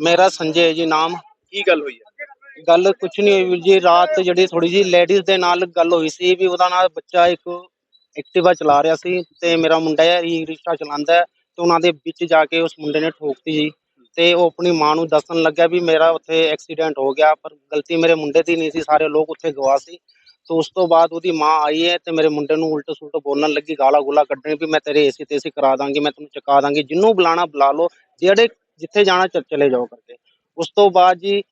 ਮੇਰਾ ਸੰਜੇ ਹੈ ਜੀ ਨਾਮ। ਕੀ ਗੱਲ ਹੋਈ ਹੈ? ਗੱਲ ਕੁਛ ਨਹੀਂ ਹੋਈ ਵੀਰ ਜੀ ਰਾਤ ਜਿਹੜੀ ਥੋੜੀ ਜੀ ਲੇਡੀਜ਼ ਦੇ ਨਾਲ ਗੱਲ ਹੋਈ ਸੀ ਵੀ ਉਹਦਾ ਨਾਲ ਬੱਚਾ ਇੱਕ ਐਕਟਿਵਾ ਚਲਾ ਰਿਹਾ ਸੀ ਤੇ ਮੇਰਾ ਮੁੰਡਾ ਹੈ ਈ ਰਿਕਸ਼ਾ ਚਲਾਉਂਦਾ ਹੈ ਤੇ ਉਹਨਾਂ ਦੇ ਵਿੱਚ ਜਾ ਕੇ ਉਸ ਮੁੰਡੇ ਨੇ ਠੋਕਤੀ ਜੀ। ਤੇ ਉਹ ਆਪਣੀ ਮਾਂ ਨੂੰ ਦੱਸਣ ਲੱਗਾ ਵੀ ਮੇਰਾ ਉੱਥੇ ਐਕਸੀਡੈਂਟ ਹੋ ਗਿਆ ਪਰ ਗਲਤੀ ਮੇਰੇ ਮੁੰਡੇ ਦੀ ਨਹੀਂ ਸੀ ਸਾਰੇ ਲੋਕ ਉੱਥੇ ਗਵਾਹ ਸੀ। ਤੇ ਉਸ ਤੋਂ ਬਾਅਦ ਉਹਦੀ ਮਾਂ ਆਈ ਹੈ ਤੇ ਮੇਰੇ ਮੁੰਡੇ ਨੂੰ ਉਲਟ ਸੁਲਟ ਬੋਲਣ ਲੱਗੀ ਗਾਲਾਂ ਗੁਲਾ ਕੱਢਣ ਵੀ ਮੈਂ ਤੇਰੇ ਏਸੀ ਤੇ ਏਸੀ ਕਰਾ ਦਾਂਗੀ ਮੈਂ ਤੈਨੂੰ ਚੁਕਾ ਦਾਂਗੀ ਜਿੰਨੂੰ ਬੁਲਾਣਾ ਬੁਲਾ ਲਓ ਜਿਹੜੇ ਜਿੱਥੇ ਜਾਣਾ ਚ- ਚਲੇ ਜਾਓ ਕਰਕੇ। ਉਸ ਤੋਂ ਬਾਅਦ ਜੀ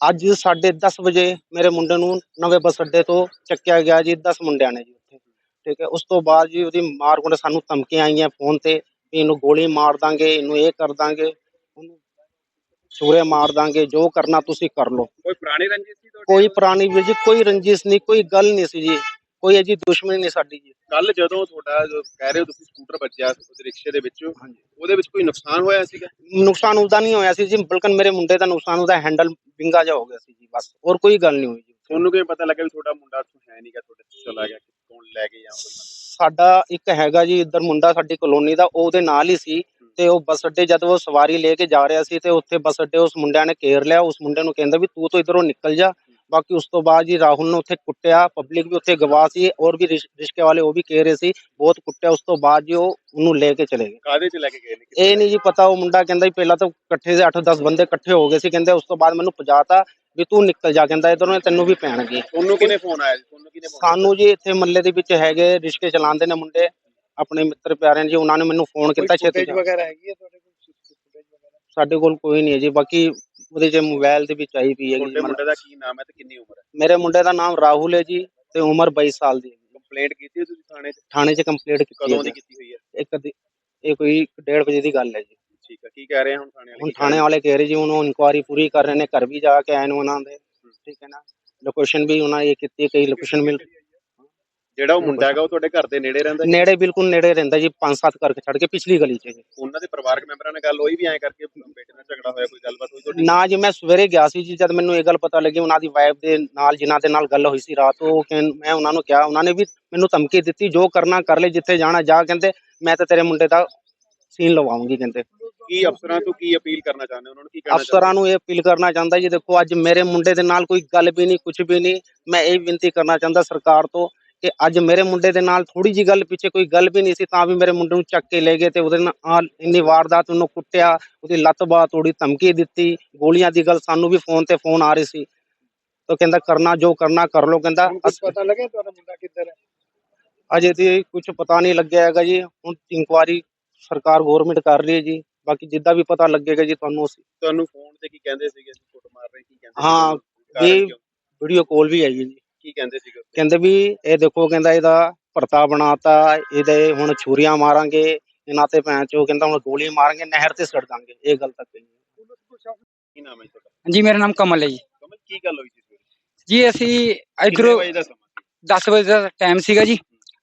ਅੱਜ 10:30 ਵਜੇ ਮੇਰੇ ਮੁੰਡੇ ਨੂੰ ਨਵੇਂ ਬੱਸ ਅੱਡੇ ਤੋਂ ਚੱਕਿਆ ਗਿਆ ਜੀ 10 ਮੁੰਡਿਆਂ ਨੇ ਜੀ ਉੱਥੇ। ਠੀਕ ਹੈ ਉਸ ਤੋਂ ਬਾਅਦ ਜੀ ਉਹਦੀ ਮਾਰ ਕੁੰਡ ਸਾਨੂੰ ਧਮਕੀਆਂ ਆਈਆਂ ਫੋਨ ਤੇ ਵੀ ਇਹਨੂੰ ਗੋਲੀ ਮਾਰ ਦਾਂਗੇ ਇਹਨੂੰ ਇਹ ਕਰ ਦਾਂਗੇ ਉਹਨੂੰ ਛੁਰੇ ਮਾਰ ਦਾਂਗੇ ਜੋ ਕਰਨਾ ਤੁਸੀਂ ਕਰ ਲਓ। ਕੋਈ ਪੁਰਾਣੀ ਰੰਜਿਸ਼ ਸੀ ਤੁਹਾਡੀ? ਕੋਈ ਪੁਰਾਣੀ ਵੀਰ ਜੀ ਕੋਈ ਰੰਜਿਸ਼ ਨਹੀਂ ਕੋਈ ਗੱਲ ਨਹੀਂ ਸੀ ਜੀ। ਕੋਈ ਅਜੀ ਦੁਸ਼ਮਣੀ ਨਹੀਂ ਸਾਡੀ ਜੀ। ਕੱਲ ਜਦੋਂ ਤੁਹਾਡਾ ਜੋ ਕਹਿ ਰਹੇ ਹੋ ਤੁਸੀਂ ਸਕੂਟਰ ਵੱਜਿਆ ਉਸ ਰਿਕਸ਼ੇ ਦੇ ਵਿੱਚ ਉਹਦੇ ਵਿੱਚ ਕੋਈ ਨੁਕਸਾਨ ਹੋਇਆ ਸੀਗਾ? ਨੁਕਸਾਨ ਉਹਦਾ ਨਹੀਂ ਹੋਇਆ ਸੀ ਜੀ ਬਲਕਨ ਮੇਰੇ ਮੁੰਡੇ ਦਾ ਨੁਕਸਾਨ ਉਹਦਾ ਹੈਂਡਲ ਵਿੰਗਾ ਜਾ ਹੋ ਗਿਆ ਸੀ ਜੀ ਬਸ। ਹੋਰ ਕੋਈ ਗੱਲ ਨਹੀਂ ਹੋਈ ਜੀ। ਤੁਹਾਨੂੰ ਕਿਵੇਂ ਪਤਾ ਲੱਗਾ ਵੀ ਤੁਹਾਡਾ ਮੁੰਡਾ ਉੱਥੋਂ ਹੈ ਨਹੀਂਗਾ ਤੁਹਾਡੇ ਤੋਂ ਚਲਾ ਗਿਆ ਕੌਣ ਲੈ ਕੇ ਜਾਂ ਕੋਈ ਸਾਡਾ ਇੱਕ ਹੈਗਾ ਜੀ ਇੱਧਰ ਮੁੰਡਾ ਸਾਡੀ ਕਲੋਨੀ ਦਾ ਉਹਦੇ ਨਾਲ ਹੀ ਸੀ ਤੇ ਉਹ ਬੱਸ ਅੱਡੇ ਜਦ ਉਹ ਸਵਾਰੀ ਲੈ ਕੇ ਜਾ ਰਿਹਾ ਸੀ ਤੇ ਉੱਥੇ ਬੱਸ ਅੱਡੇ ਉਸ ਮੁੰਡਿਆਂ ਨੇ ਘੇਰ ਲਿਆ ਉਸ ਮੁੰਡੇ ਨੂੰ ਕਹਿੰਦਾ ਵੀ ਤੂੰ ਤੋਂ ਇਧਰੋਂ ਨਿਕਲ ਜਾ ਬਾਕੀ ਉਸ ਤੋਂ ਬਾਅਦ ਜੀ ਰਾਹੁਲ ਨੂੰ ਉੱਥੇ ਕੁੱਟਿਆ ਪਬਲਿਕ ਵੀ ਉੱਥੇ ਗਵਾਹ ਸੀ ਔਰ ਵੀ ਰਿਸ਼- ਰਿਸ਼ਕੇ ਵਾਲੇ ਉਹ ਵੀ ਕਹਿ ਰਹੇ ਸੀ ਬਹੁਤ ਕੁੱਟਿਆ ਉਸ ਤੋਂ ਬਾਅਦ ਜੀ ਉਹ ਉਹਨੂੰ ਲੈ ਕੇ ਚਲੇ ਗਏ ਕਾਹਦੇ 'ਚ ਲੈ ਕੇ ਗਏ ਨੇ ਇਹ ਨਹੀਂ ਜੀ ਪਤਾ ਉਹ ਮੁੰਡਾ ਕਹਿੰਦਾ ਵੀ ਪਹਿਲਾਂ ਤਾਂ ਇਕੱਠੇ ਦੇ 8-10 ਬੰਦੇ ਇਕੱਠੇ ਹੋ ਗਏ ਸੀ ਕਹਿੰਦੇ ਉਸ ਤੋਂ ਬਾਅਦ ਮੈਨੂੰ ਪਜਾਤਾ ਵੀ ਤੂੰ ਨਿਕਲ ਜਾ ਕਹਿੰਦਾ ਇਧਰੋਂ ਤੈਨੂੰ ਵੀ ਪੈਣਗੇ ਤੁਹਾਨੂੰ ਕਿਹਨੇ ਫੋਨ ਆਇਆ ਜੀ? ਤੁਹਾਨੂੰ ਕਿਹਨੇ ਫੋਨ ਸਾਨੂੰ ਜੀ ਇੱਥੇ ਮੱਲੇ ਦੇ ਵਿੱਚ ਹੈਗੇ ਰਿਸ਼ਤੇ ਚਲਾਉਂਦੇ ਨੇ ਮੁੰਡੇ ਆਪਣੇ ਮਿੱਤਰ ਪਿਆਰਿਆਂ ਜੀ ਉਹਨਾਂ ਨੇ ਮੈਨੂੰ ਫੋਨ ਕੀਤਾ ਛੇਤੀ ਜਾ। ਵਗੈਰਾ ਹੈਗੀ ਹੈ ਤੁਹਾਡੇ ਕੋਲ ਫੁਟੇਜ ਵਗੈਰਾ ਸਾਡੇ ਕੋਲ ਕੋਈ ਨਹੀਂ ਹੈ ਜੀ ਬਾਕੀ ਉਹਦੇ ਚ ਮੋਬਾਈਲ ਦੇ ਵਿੱਚ ਆਈ ਪਈ ਹੈ ਤੁਹਾਡੇ ਮੁੰਡੇ ਦਾ ਕੀ ਨਾਮ ਹੈ ਤੇ ਕਿੰਨੀ ਉਮਰ ਹੈ? ਮੇਰੇ ਮੁੰਡੇ ਦਾ ਨਾਮ ਰਾਹੁਲ ਹੈ ਜੀ ਤੇ ਉਮਰ 22 ਸਾਲ ਦੀ ਹੈ ਜੀ। ਕੰਪਲੇਂਟ ਕੀਤੀ ਹੈ ਤੁਸੀਂ ਥਾਣੇ 'ਚ? ਥਾਣੇ 'ਚ ਕੰਪਲੀਟ ਕੀਤੀ ਹੈ ਕਦੋਂ ਦੀ ਜੀ। ਕੀਤੀ ਹੋਈ ਹੈ? ਇੱਕ ਦੀ- ਇਹ ਕੋਈ 1:30 ਵਜੇ ਦੀ ਗੱਲ ਹੈ ਜੀ। ਠੀਕ ਹੈ ਕੀ ਕਹਿ ਰਹੇ ਆ ਹੁਣ ਥਾਣੇ ਵਾਲੇ? ਹੁਣ ਕੀ ਰਹੇ ਥਾਣੇ ਵਾਲੇ ਕਹਿ ਰਹੇ ਜੀ ਉਹਨੂੰ ਇਨਕੁਆਰੀ ਪੂਰੀ ਕਰ ਰਹੇ ਨੇ ਘਰ ਵੀ ਜਾ ਕੇ ਆਏ ਨੂੰ ਉਹਨਾਂ ਦੇ। ਠੀਕ ਹੈ ਨਾ। ਲੋਕੇਸ਼ਨ ਵੀ ਉਹਨਾਂ ਇਹ ਕੀਤੀ ਹੈ, ਕਈ ਲੋਕੇਸ਼ਨ ਮਿਲ ਜਿਹੜਾ ਉਹ ਮੁੰਡਾ ਹੈਗਾ ਉਹ ਤੁਹਾਡੇ ਘਰ ਦੇ ਨੇੜੇ ਰਹਿੰਦਾ? ਨੇੜੇ ਬਿਲਕੁਲ ਨੇੜੇ ਰਹਿੰਦਾ ਜੀ 5-7 ਕਰਕੇ ਛੱਡ ਕੇ ਪਿਛਲੀ ਗਲੀ 'ਚ ਜੀ। ਉਹਨਾਂ ਦੇ ਪਰਿਵਾਰਕ ਮੈਂਬਰਾਂ ਨਾਲ ਗੱਲ ਹੋਈ ਵੀ ਐਂ ਕਰਕੇ ਬੇਟੇ ਨਾਲ ਝਗੜਾ ਹੋਇਆ ਕੋਈ ਗੱਲਬਾਤ ਹੋਈ ਤੁਹਾਡੀ? ਨਾ ਜੀ ਮੈਂ ਸਵੇਰੇ ਗਿਆ ਸੀ ਜੀ ਜਦ ਮੈਨੂੰ ਇਹ ਗੱਲ ਪਤਾ ਲੱਗੀ ਉਹਨਾਂ ਦੀ ਵਾਈਫ ਦੇ ਨਾਲ ਜਿਨ੍ਹਾਂ ਦੇ ਨਾਲ ਗੱਲ ਹੋਈ ਸੀ ਰਾਤ ਉਹ ਕਹਿੰ- ਮੈਂ ਉਹਨਾਂ ਨੂੰ ਕਿਹਾ ਉਹਨਾਂ ਨੇ ਵੀ ਮੈਨੂੰ ਧਮਕੀ ਦਿੱਤੀ ਜੋ ਕਰਨਾ ਕਰ ਲੈ ਜਿੱਥੇ ਜਾਣਾ ਜਾ ਕਹਿੰਦੇ ਮੈਂ ਤਾਂ ਤੇਰੇ ਮੁੰਡੇ ਦਾ ਸੀਨ ਲਵਾਉਂਗੀ ਕਹਿੰਦੇ। ਕੀ ਅਫਸਰਾਂ ਤੋਂ ਕੀ ਅਪੀਲ ਕਰਨਾ ਚਾਹੁੰਦੇ ਉਹਨਾਂ ਨੂੰ ਕੀ ਕਹਿਣਾ ਅਫਸਰਾਂ ਨੂੰ ਇਹ ਅਪੀਲ ਕਰਨਾ ਚਾਹੁੰਦਾ ਜੀ ਦੇਖੋ ਅੱਜ ਮੇਰੇ ਮੁੰਡੇ ਦੇ ਨਾਲ ਕੋਈ ਗੱਲ ਵੀ ਨਹੀਂ ਕੁਝ ਵੀ ਨਹੀਂ ਮੈਂ ਇਹ ਬੇਨਤੀ ਕਰਨਾ ਚਾਹੁੰਦਾ ਸਰਕਾਰ ਤੋਂ ਕਿ ਅੱਜ ਮੇਰੇ ਮੁੰਡੇ ਦੇ ਨਾਲ ਥੋੜੀ ਜੀ ਗੱਲ ਪਿੱਛੇ ਕੋਈ ਗੱਲ ਵੀ ਨਹੀਂ ਸੀ ਤਾਂ ਵੀ ਮੇਰੇ ਮੁੰਡੇ ਨੂੰ ਚੱਕ ਕੇ ਲੈ ਗਏ ਤੇ ਉਹਦੇ ਨਾਲ ਇੰਨੀ ਵਾਰਦਾਤ ਉਹਨੂੰ ਕੁੱਟਿਆ ਉਹਦੀ ਲੱਤ ਬਾਹ ਤੋੜੀ ਧਮਕੀ ਦਿੱਤੀ ਗੋਲੀਆਂ ਦੀ ਗੱਲ ਸਾਨੂੰ ਵੀ ਫੋਨ ਤੇ ਫੋਨ ਆ ਰਹੀ ਸੀ। ਤਾਂ ਕਹਿੰਦਾ ਕਰਨਾ ਜੋ ਕਰਨਾ ਕਰ ਲੋ ਕਹਿੰਦਾ ਪਤਾ ਲੱਗਿਆ ਤੁਹਾਡਾ ਮੁੰਡਾ ਕਿੱਧਰ ਹੈ? ਅਜੇ ਤੇ ਕੁਝ ਪਤਾ ਨਹੀਂ ਲੱਗਿਆ ਹੈਗਾ ਜੀ ਹੁਣ ਇਨਕੁਆਰੀ ਸਰਕਾਰ ਗਵਰਨਮੈਂਟ ਕਰ ਰਹੀ ਹੈ ਜੀ ਬਾਕੀ ਜਿੱਦਾਂ ਵੀ ਪਤਾ ਲੱਗੇਗਾ ਜੀ ਤੁਹਾਨੂੰ ਅਸੀਂ। ਤੁਹਾਨੂੰ ਫੋਨ ਤੇ ਕੀ ਕਹਿੰਦੇ ਸੀਗੇ? ਅਸੀਂ ਫੋਟੋ ਮਾਰ ਰਹੇ ਕੀ ਕਹਿੰਦੇ ਹਾਂ? ਵੀਡੀਓ ਕਾਲ ਵੀ ਆਈ ਹੈ ਜੀ। ਕੀ ਕਹਿੰਦੇ ਸੀਗੇ? ਕਹਿੰਦੇ ਵੀ ਇਹ ਦੇਖੋ ਕਹਿੰਦਾ ਇਹਦਾ ਭਰਤਾ ਬਣਾਤਾ ਇਹਦੇ ਹੁਣ ਛੁਰੀਆਂ ਮਾਰਾਂਗੇ ਇਹਨਾਂ ਤੇ ਭੈਣ ਚੋ ਕਹਿੰਦਾ ਹੁਣ ਗੋਲੀ ਮਾਰਾਂਗੇ ਨਹਿਰ ਤੇ ਸੜ ਦਾਂਗੇ ਇਹ ਗੱਲ ਤੱਕ ਕਹੀ ਕੀ ਨਾਮ ਹੈ ਜੀ ਤੁਹਾਡਾ? ਜੀ ਮੇਰਾ ਨਾਮ ਕਮਲ ਹੈ ਜੀ। ਕਮਲ ਕੀ ਗੱਲ ਹੋਈ ਸੀ ਜੀ ਅਸੀਂ ਇਧਰੋਂ ਵਜੇ ਦਾ ਸਮਾਂ ਸੀ? 10 ਵਜੇ ਦਾ ਟਾਈਮ ਸੀਗਾ ਜੀ।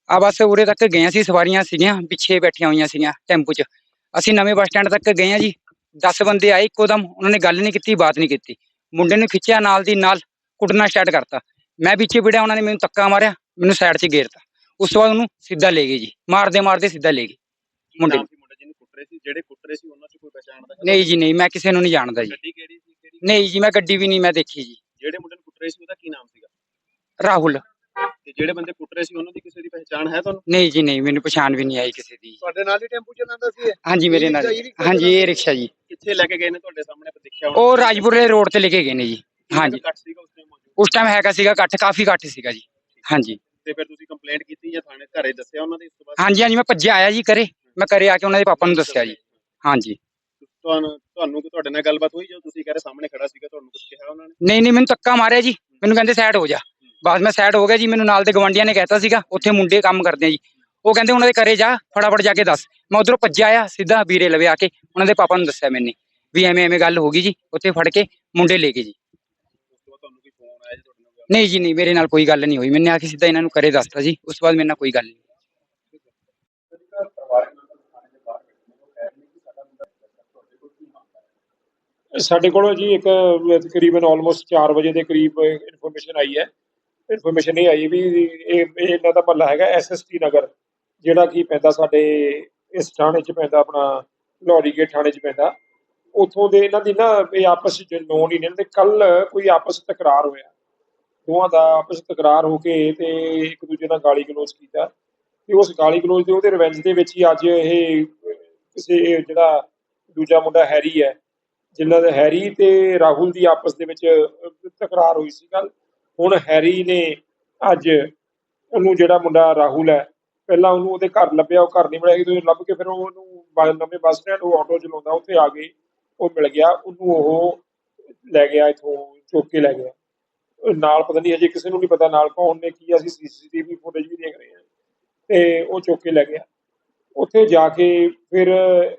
ਆ ਬਸ ਉਰੇ ਤੱਕ ਗਏ ਸੀ ਸਵਾਰੀਆਂ ਸੀਗੀਆਂ ਪਿੱਛੇ ਬੈਠੀਆਂ ਹੋਈਆਂ ਸੀਗੀਆਂ ਟੈਂਪੂ 'ਚ। ਅਸੀਂ ਨਵੇਂ ਬੱਸ ਸਟੈਂਡ ਤੱਕ ਗਏ ਆ ਜੀ। 10 ਬੰਦੇ ਆਏ ਇੱਕੋ ਦਮ ਉਹਨਾਂ ਨੇ ਗੱਲ ਨਹੀਂ ਕੀਤੀ ਬਾਤ ਨਹੀਂ ਕੀਤੀ। ਮੁੰਡੇ ਨੂੰ ਖਿੱਚਿਆ ਨਾਲ ਦੀ ਨਾਲ ਕੁੱਟਣਾ ਸਟਾਰਟ ਕਰਤਾ। ਮੈਂ ਪਿੱਛੇ ਵਿੜਿਆ ਉਹਨਾਂ ਨੇ ਮੈਨੂੰ ਧੱਕਾ ਮਾਰਿਆ ਮੈਨੂੰ ਸਾਈਡ 'ਚ ਗੇਰਤਾ ਉਸ ਤੋਂ ਬਾਅਦ ਉਹਨੂੰ ਸਿੱਧਾ ਲੈ ਗਏ ਜੀ। ਮਾਰਦੇ ਮਾਰਦੇ ਸਿੱਧਾ ਲੈ ਗਏ। ਮੁੰਡੇ ਜਿਹੜੇ ਸੀ ਉਹਨਾਂ 'ਚ ਕੋਈ ਨਹੀਂ ਜੀ ਨਹੀਂ ਮੈਂ ਕਿਸੇ ਨੂੰ ਨਹੀਂ ਜਾਣਦਾ ਜੀ। ਗੱਡੀ ਕਿਹੜੀ ਸੀ ਕਿਹੜੀ? ਨਹੀਂ ਜੀ ਮੈਂ ਗੱਡੀ ਵੀ ਨਹੀਂ ਮੈਂ ਦੇਖੀ ਜੀ। ਜਿਹੜੇ ਮੁੰਡੇ ਨੂੰ ਕੁੱਟ ਰਹੇ ਸੀ ਉਹਦਾ ਕੀ ਨਾਮ ਸੀਗਾ? ਰਾਹੁਲ। ਤੇ ਜਿਹੜੇ ਬੰਦੇ ਕੁੱਟ ਰਹੇ ਸੀ ਉਹਨਾਂ ਦੀ ਕਿਸੇ ਦੀ ਪਛਾਣ ਹੈ ਤੁਹਾਨੂੰ? ਨਹੀਂ ਜੀ ਨਹੀਂ ਮੈਨੂੰ ਪਛਾਣ ਵੀ ਨਹੀਂ ਆਈ ਕਿਸੇ ਦੀ। ਤੁਹਾਡੇ ਨਾਲ ਹੀ ਟੈਂਪੂ ਚਲਾਉਂਦਾ ਸੀ ਇਹ? ਹਾਂਜੀ ਮੇਰੇ ਨਾਲ ਹਾਂਜੀ ਇਹ ਰਿਕਸ਼ਾ ਜੀ। ਕਿੱਥੇ ਲੈ ਕੇ ਗਏ ਨੇ ਤੁਹਾਡੇ ਸਾਹਮਣੇ? ਆਪਾਂ ਦੇਖਿਆ। ਉਹ ਰਾਜਪੁਰੇ ਰੋਡ ਤੇ ਲੈ ਕੇ ਗਏ ਨੇ ਜੀ। ਹਾਂਜੀ। ਉਸ ਟਾਈਮ ਹੈਗਾ ਸੀਗਾ ਇਕੱਠ ਕਾਫੀ ਇਕੱਠ ਸੀਗਾ ਜੀ। ਹਾਂਜੀ। ਤੇ ਫਿਰ ਤੁਸੀਂ ਕੰਪਲੇਂਟ ਕੀਤੀ ਜਾਂ ਥਾਣੇ ਘਰੇ ਦੱਸਿਆ ਉਹਨਾਂ ਦੇ ਇਸ ਤੋਂ ਬਾਅਦ? ਹਾਂਜੀ ਹਾਂਜੀ ਮੈਂ ਭੱਜਿਆ ਆਇਆ ਜੀ ਕਰੇ ਮੈਂ ਕਰੇ ਆ ਕੇ ਉਹਨਾਂ ਦੇ ਪਾਪਾ ਨੂੰ ਦੱਸਿਆ ਜੀ। ਹਾਂਜੀ। ਤੁਹਾਨੂੰ ਤੁਹਾਨੂੰ ਕਿ ਤੁਹਾਡੇ ਨਾਲ ਗੱਲਬਾਤ ਹੋਈ ਜਦੋਂ ਤੁਸੀਂ ਕਹ ਰਹੇ ਸਾਹਮਣੇ ਖੜਾ ਸੀਗਾ ਤੁਹਾਨੂੰ ਕੁਝ ਕਿਹਾ ਉਹਨਾਂ ਨੇ? ਨਹੀਂ ਨਹੀਂ ਮੈਨੂੰ ਧੱਕਾ ਮਾਰਿਆ ਜੀ। ਮੈਨੂੰ ਕਹਿੰਦੇ ਸਾਈਡ ਹੋ ਜਾ। ਬਸ ਮੈਂ ਸਾਈਡ ਹੋ ਗਿਆ ਜੀ। ਮੈਨੂੰ ਨਾਲ ਦੇ ਗਵੰਡੀਆਂ ਨੇ ਕਹਿਤਾ ਸੀਗਾ ਉੱਥੇ ਮੁੰਡੇ ਕੰਮ ਕਰਦੇ ਆ ਜੀ। ਉਹ ਕਹਿੰਦੇ ਉਹਨਾਂ ਦੇ ਘਰੇ ਜਾ ਫਟਾਫਟ ਜਾ ਕੇ ਦੱਸ। ਮੈਂ ਉਧਰੋਂ ਭੱਜਿਆ ਆਇਆ ਸਿੱਧਾ ਵੀਰੇ ਲਵੇ ਆ ਕੇ ਉਹਨਾਂ ਦੇ ਪਾਪਾ ਨੂੰ ਦੱਸਿਆ ਮੈਨੇ। ਵੀ ਐਵੇਂ ਐਵੇਂ ਗੱਲ ਹੋ ਗਈ ਜੀ। ਉੱਥੇ ਫੜ ਕੇ ਮੁੰਡੇ ਲੈ ਗਏ ਜੀ ਉਸ ਤੋਂ ਬਾਅਦ ਤੁਹਾਨੂੰ ਕੋਈ ਫੋਨ ਆਇਆ ਜੀ ਤੁਹਾਡੇ ਨਾਲ ਗੱਲ ਨਹੀਂ ਜੀ, ਨਹੀਂ, ਮੇਰੇ ਨਾਲ ਕੋਈ ਗੱਲ ਨਹੀਂ ਹੋਈ। ਮੈਨੇ ਆ ਕੇ ਸਿੱਧਾ ਇਹਨਾਂ ਨੂੰ ਘਰੇ ਦੱਸਤਾ ਜੀ। ਉਸ ਤੋਂ ਬਾਅਦ ਮੇਰੇ ਨਾਲ ਕੋਈ ਗੱਲ ਨਹੀਂ ਸਾਡੇ ਕੋਲ ਜੀ ਇੱਕ, ਤਕਰੀਬਨ ਆਲਮੋਸਟ 4 ਵਜੇ ਦੇ ਕਰੀਬ ਇਨਫੋਰਮੇਸ਼ਨ ਆਈ ਹੈ। ਇਨਫੋਰਮੇਸ਼ਨ ਇਹ ਆਈ ਵੀ ਇਹ ਇਹਨਾਂ ਦਾ ਮਹੱਲਾ ਹੈਗਾ ਐਸਐਸਟੀ ਨਗਰ, ਜਿਹੜਾ ਕੀ ਪੈਂਦਾ ਸਾਡੇ, ਇਸ ਥਾਣੇ 'ਚ ਪੈਂਦਾ ਆਪਣਾ ਲੋਹਰੀ ਗੇਟ ਥਾਣੇ 'ਚ ਪੈਂਦਾ। ਉਥੋਂ ਦੇ ਇਹਨਾਂ ਦੀ ਨਾ, ਇਹ ਆਪਸ ਵਿੱਚ ਨੋਨ ਹੀ ਨੇ ਤੇ ਕੱਲ ਕੋਈ ਆਪਸ ਤਕਰਾਰ ਹੋਇਆ। ਦੋਵਾਂ ਦਾ ਆਪਸ ਤਕਰਾਰ ਹੋ ਕੇ ਤੇ ਇੱਕ ਦੂਜੇ ਨਾਲ ਗਾਲੀ ਗਲੋਚ ਕੀਤਾ। ਤੇ ਉਸ ਗਾਲੀ ਗਲੋਚ ਦੇ ਉਹਦੇ ਰਿਵੈਂਜ ਦੇ ਵਿੱਚ ਹੀ ਅੱਜ ਇਹ ਕਿਸੇ ਜਿਹੜਾ ਦੂਜਾ ਮੁੰਡਾ ਹੈਰੀ ਹੈ ਜਿਨ੍ਹਾਂ ਦੇ ਹੈਰੀ ਤੇ ਰਾਹੁਲ ਦੀ ਆਪਸ ਦੇ ਵਿੱਚ ਤਕਰਾਰ ਹੋਈ ਸੀ ਗੱਲ। ਹੁਣ ਹੈਰੀ ਨੇ ਅੱਜ ਉਹਨੂੰ ਜਿਹੜਾ ਮੁੰਡਾ ਰਾਹੁਲ ਹੈ, ਪਹਿਲਾਂ ਉਹਨੂੰ ਉਹਦੇ ਘਰ ਲੱਭਿਆ, ਉਹ ਘਰ ਨਹੀਂ ਮਿਲਿਆ ਜਦੋਂ ਲੱਭ ਕੇ ਫਿਰ ਉਹਨੂੰ ਨਵੇਂ ਬੱਸ ਸਟੈਂਡ, ਉਹ ਆਟੋ ਚਲਾਉਂਦਾ, ਉੱਥੇ ਆ ਗਈ ਉਹ ਮਿਲ ਗਿਆ। ਉਹਨੂੰ ਉਹ ਲੈ ਗਿਆ, ਇਥੋਂ ਚੁੱਕ ਕੇ ਲੈ ਗਿਆ। ਨਾਲ ਪਤਾ ਨਹੀਂ ਅਜੇ ਕਿਸੇ ਨੂੰ ਨਹੀਂ ਪਤਾ ਨਾਲ ਕੌਣ ਨੇ, ਕੀ ਅਸੀਂ ਸੀਸੀਟੀਵੀ ਫੁਟੇਜ ਵੀ ਦੇਖ ਰਹੇ ਹਾਂ। ਤੇ ਉਹ ਚੁੱਕ ਕੇ ਲੈ ਗਿਆ। ਉੱਥੇ ਜਾ ਕੇ ਫਿਰ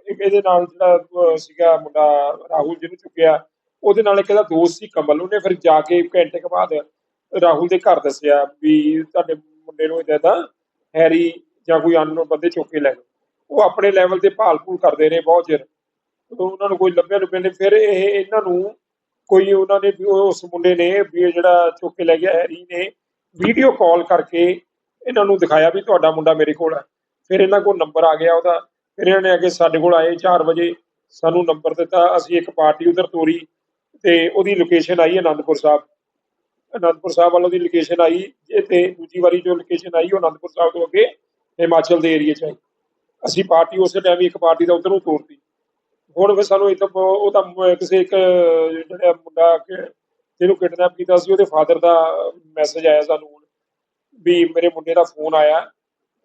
ਇੱਕ ਇਹਦੇ ਨਾਲ ਜਿਹੜਾ ਸੀਗਾ ਮੁੰਡਾ ਰਾਹੁਲ ਜਿਹਨੂੰ ਚੁੱਕਿਆ, ਉਹਦੇ ਨਾਲ ਇੱਕ ਇਹਦਾ ਦੋਸਤ ਸੀ ਕਮਲ ਉਹਨੇ ਫਿਰ ਜਾ ਕੇ ਘੰਟੇ ਕੁ ਬਾਅਦ ਰਾਹੁਲ ਦੇ ਘਰ ਦੱਸਿਆ ਵੀ ਤੁਹਾਡੇ ਮੁੰਡੇ ਨੂੰ ਇਦਾਂ ਹੈਰੀ ਜਾਂ ਕੋਈ ਅਨਨੋਨ ਬੰਦੇ ਚੁੱਕ ਕੇ ਲੈ ਗਏ ਉਹ ਆਪਣੇ ਲੈਵਲ ਤੇ ਭਾਲ ਭੂਲ ਕਰਦੇ ਰਹੇ ਬਹੁਤ ਚਿਰ। ਉਦੋਂ ਉਹਨਾਂ ਨੂੰ ਕੋਈ ਲੱਭਿਆ ਲੁੱਭਿਆ ਨੇ ਫਿਰ ਇਹ ਇਹਨਾਂ ਨੂੰ ਕੋਈ ਉਹਨਾਂ ਨੇ ਵੀ ਉਸ ਮੁੰਡੇ ਨੇ ਵੀ ਜਿਹੜਾ ਚੁੱਕ ਕੇ ਲੈ ਗਿਆ ਹੈਰੀ ਨੇ ਵੀਡੀਓ ਕਾਲ ਕਰਕੇ ਇਹਨਾਂ ਨੂੰ ਦਿਖਾਇਆ ਵੀ ਤੁਹਾਡਾ ਮੁੰਡਾ ਮੇਰੇ ਕੋਲ ਹੈ। ਫਿਰ ਇਹਨਾਂ ਕੋਲ ਨੰਬਰ ਆ ਗਿਆ ਉਹਦਾ। ਫਿਰ ਇਹਨਾਂ ਨੇ ਅੱਗੇ ਸਾਡੇ ਕੋਲ ਆਏ 4 ਵਜੇ, ਸਾਨੂੰ ਨੰਬਰ ਦਿੱਤਾ। ਅਸੀਂ ਇੱਕ ਪਾਰਟੀ ਉਧਰ ਤੋਰੀ ਤੇ ਉਹਦੀ ਲੋਕੇਸ਼ਨ ਆਈ ਅਨੰਦਪੁਰ ਸਾਹਿਬ। ਅਨੰਦਪੁਰ ਸਾਹਿਬ ਵੱਲੋਂ ਦੀ ਲੋਕੇਸ਼ਨ ਆਈ ਇਹ ਤੇ ਦੂਜੀ ਵਾਰੀ ਜੋ ਲੋਕੇਸ਼ਨ ਆਈ ਉਹ ਅਨੰਦਪੁਰ ਸਾਹਿਬ ਤੋਂ ਅੱਗੇ ਹਿਮਾਚਲ ਦੇ ਏਰੀਆ 'ਚ ਆਈ। ਅਸੀਂ ਪਾਰਟੀ ਉਸੇ ਟਾਈਮ ਇੱਕ ਪਾਰਟੀ ਦਾ ਉਧਰ ਨੂੰ ਤੋਰਤੀ। ਹੁਣ ਫਿਰ ਸਾਨੂੰ ਇੱਕ ਉਹ ਤਾਂ ਕਿਸੇ ਇੱਕ, ਜਿਹੜਾ ਮੁੰਡਾ ਜਿਹਨੂੰ ਕਿਡਨੈਪ ਕੀਤਾ ਸੀ, ਉਹਦੇ ਫਾਦਰ ਦਾ ਮੈਸੇਜ ਆਇਆ ਸਾਨੂੰ ਹੁਣ ਵੀ ਮੇਰੇ ਮੁੰਡੇ ਦਾ ਫੋਨ ਆਇਆ।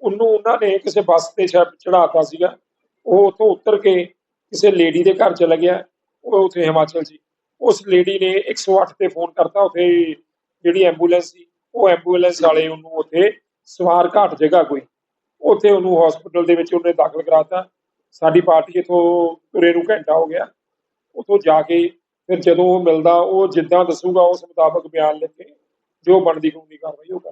ਉਹਨੂੰ ਉਹਨਾਂ ਨੇ ਕਿਸੇ ਬੱਸ ਤੇ ਚੜਾਤਾ ਸੀਗਾ। ਉਹ ਉੱਥੋਂ ਉਤਰ ਕੇ ਕਿਸੇ ਲੇਡੀ ਦੇ ਘਰ ਚਲਾ ਗਿਆ। ਉਹ ਉੱਥੇ ਹਿਮਾਚਲ ਸੀ। ਉਸ ਲੇਡੀ ਨੇ 108 ਤੇ ਫੋਨ ਕਰਤਾ। ਉੱਥੇ ਜਿਹੜੀ ਐਂਬੂਲੈਂਸ ਸੀ, ਉਹ ਐਂਬੂਲੈਂਸ ਵਾਲੇ ਉਹਨੂੰ ਉੱਥੇ ਸਵਾਰ ਘਾਟ ਜਗ੍ਹਾ ਕੋਈ, ਉੱਥੇ ਉਹਨੂੰ ਹਸਪੀਟਲ ਦੇ ਵਿੱਚ ਉਹਨੇ ਦਾਖਲ ਕਰਾਤਾ। ਸਾਡੀ ਪਾਰਟੀ ਇਥੋਂ ਤੁਰੇ ਨੂੰ ਘੰਟਾ ਹੋ ਗਿਆ। ਉਥੋਂ ਜਾ ਕੇ ਫਿਰ ਜਦੋਂ ਉਹ ਮਿਲਦਾ ਉਹ ਜਿੱਦਾਂ ਦੱਸੂਗਾ ਉਸ ਮੁਤਾਬਕ ਬਿਆਨ ਲਿਖ ਕੇ ਜੋ ਬਣਦੀ ਕਾਨੂੰਨੀ ਕਾਰਵਾਈ ਉਹ ਕਰ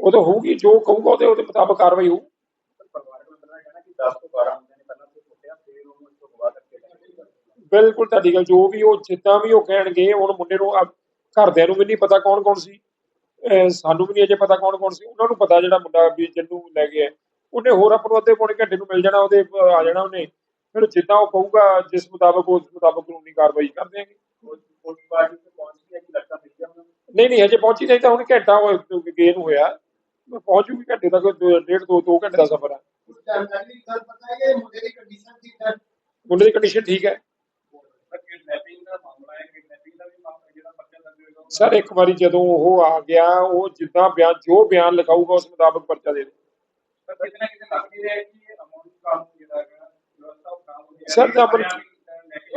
ਉਦੋਂ ਹੋਊਗੀ ਜੋ ਕਹੂਗਾ ਉਹਦੇ ਉਹਦੇ ਮੁਤਾਬਕ ਕਾਰਵਾਈ ਹੋਊ। ਬਿਲਕੁਲ ਤੁਹਾਡੀ ਗੱਲ ਜੋ ਵੀ ਉਹ ਜਿੱਦਾਂ ਵੀ ਉਹ ਕਹਿਣਗੇ ਹੁਣ ਮੁੰਡੇ ਨੂੰ ਘਰਦਿਆਂ ਨੂੰ ਵੀ ਨਹੀਂ ਪਤਾ ਕੌਣ ਕੌਣ ਸੀ। ਸਾਨੂੰ ਵੀ ਨਹੀਂ ਅਜੇ ਪਤਾ ਕੌਣ ਕੌਣ ਸੀ। ਉਹਨਾਂ ਨੂੰ ਪਤਾ ਜਿਹੜਾ ਮੁੰਡਾ ਵੀ ਜਿਹਨੂੰ ਲੈ ਗਿਆ ਉਹਨੇ ਹੋਰ ਆਪਾਂ ਨੂੰ ਅੱਧੇ ਪੌਣੇ ਘੰਟੇ ਨੂੰ ਮਿਲ ਜਾਣਾ ਉਹਦੇ ਆ ਜਾਣਾ ਉਹਨੇ। ਫਿਰ ਜਿੱਦਾਂ ਉਹ ਕਹੂਗਾ ਜਿਸ ਮੁਤਾਬਕ ਉਸ ਮੁਤਾਬਕ ਕਾਨੂੰਨੀ ਕਾਰਵਾਈ ਕਰ ਦਿਆਂਗੇ। ਨਹੀਂ ਨਹੀਂ ਹਜੇ ਪਹੁੰਚੀ ਨਹੀਂ ਤਾਂ ਹੁਣ ਘੰਟਾ ਉਹ ਗਏ ਨੂੰ ਹੋਇਆ ਪਹੁੰਚ ਜੂਗੀ ਘੰਟੇ ਤੱਕ ਡੇਢ ਦੋ ਦੋ ਘੰਟੇ ਦਾ ਸਫ਼ਰ ਹੈ ਮੁੰਡੇ ਦੀ ਕੰਡੀਸ਼ਨ ਕੀ ਹੈ? ਮੁੰਡੇ ਦੀ ਕੰਡੀਸ਼ਨ ਠੀਕ ਹੈ। ਸਰ, ਇੱਕ ਵਾਰੀ ਜਦੋਂ ਉਹ ਆ ਗਿਆ, ਉਹ ਜਿੱਦਾਂ ਬਿਆਨ, ਜੋ ਬਿਆਨ ਲਿਖਾਊਗਾ ਉਸ ਮੁਤਾਬਕ ਪਰਚਾ ਦੇ ਦੇ। ਸਰ ਅਮਨ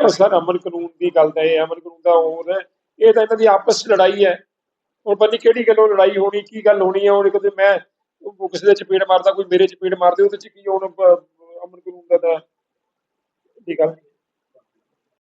ਸਰ, ਅਮਨ ਕਾਨੂੰਨ ਦੀ ਗੱਲ ਤਾਂ ਇਹ ਅਮਨ ਕਾਨੂੰਨ ਦਾ ਹੋਰ ਹੈ। ਇਹ ਤਾਂ ਇਹਨਾਂ ਦੀ ਆਪਸ 'ਚ ਲੜਾਈ ਹੈ। ਹੁਣ ਪਤਾ ਨਹੀਂ ਕਿਹੜੀ ਗੱਲੋਂ ਲੜਾਈ ਹੋਣੀ, ਕੀ ਗੱਲ ਹੋਣੀ ਹੈ। ਹੁਣ ਕਦੇ ਮੈਂ ਕਿਸੇ ਦੇ ਚਪੇੜ ਮਾਰਦਾ, ਕੋਈ ਮੇਰੇ ਚਪੇੜ ਮਾਰਦੇ, ਉਹਦੇ 'ਚ ਕੀ ਹੁਣ, ਅਮਨ ਕਾਨੂੰਨ ਦਾ ਦੀ ਗੱਲ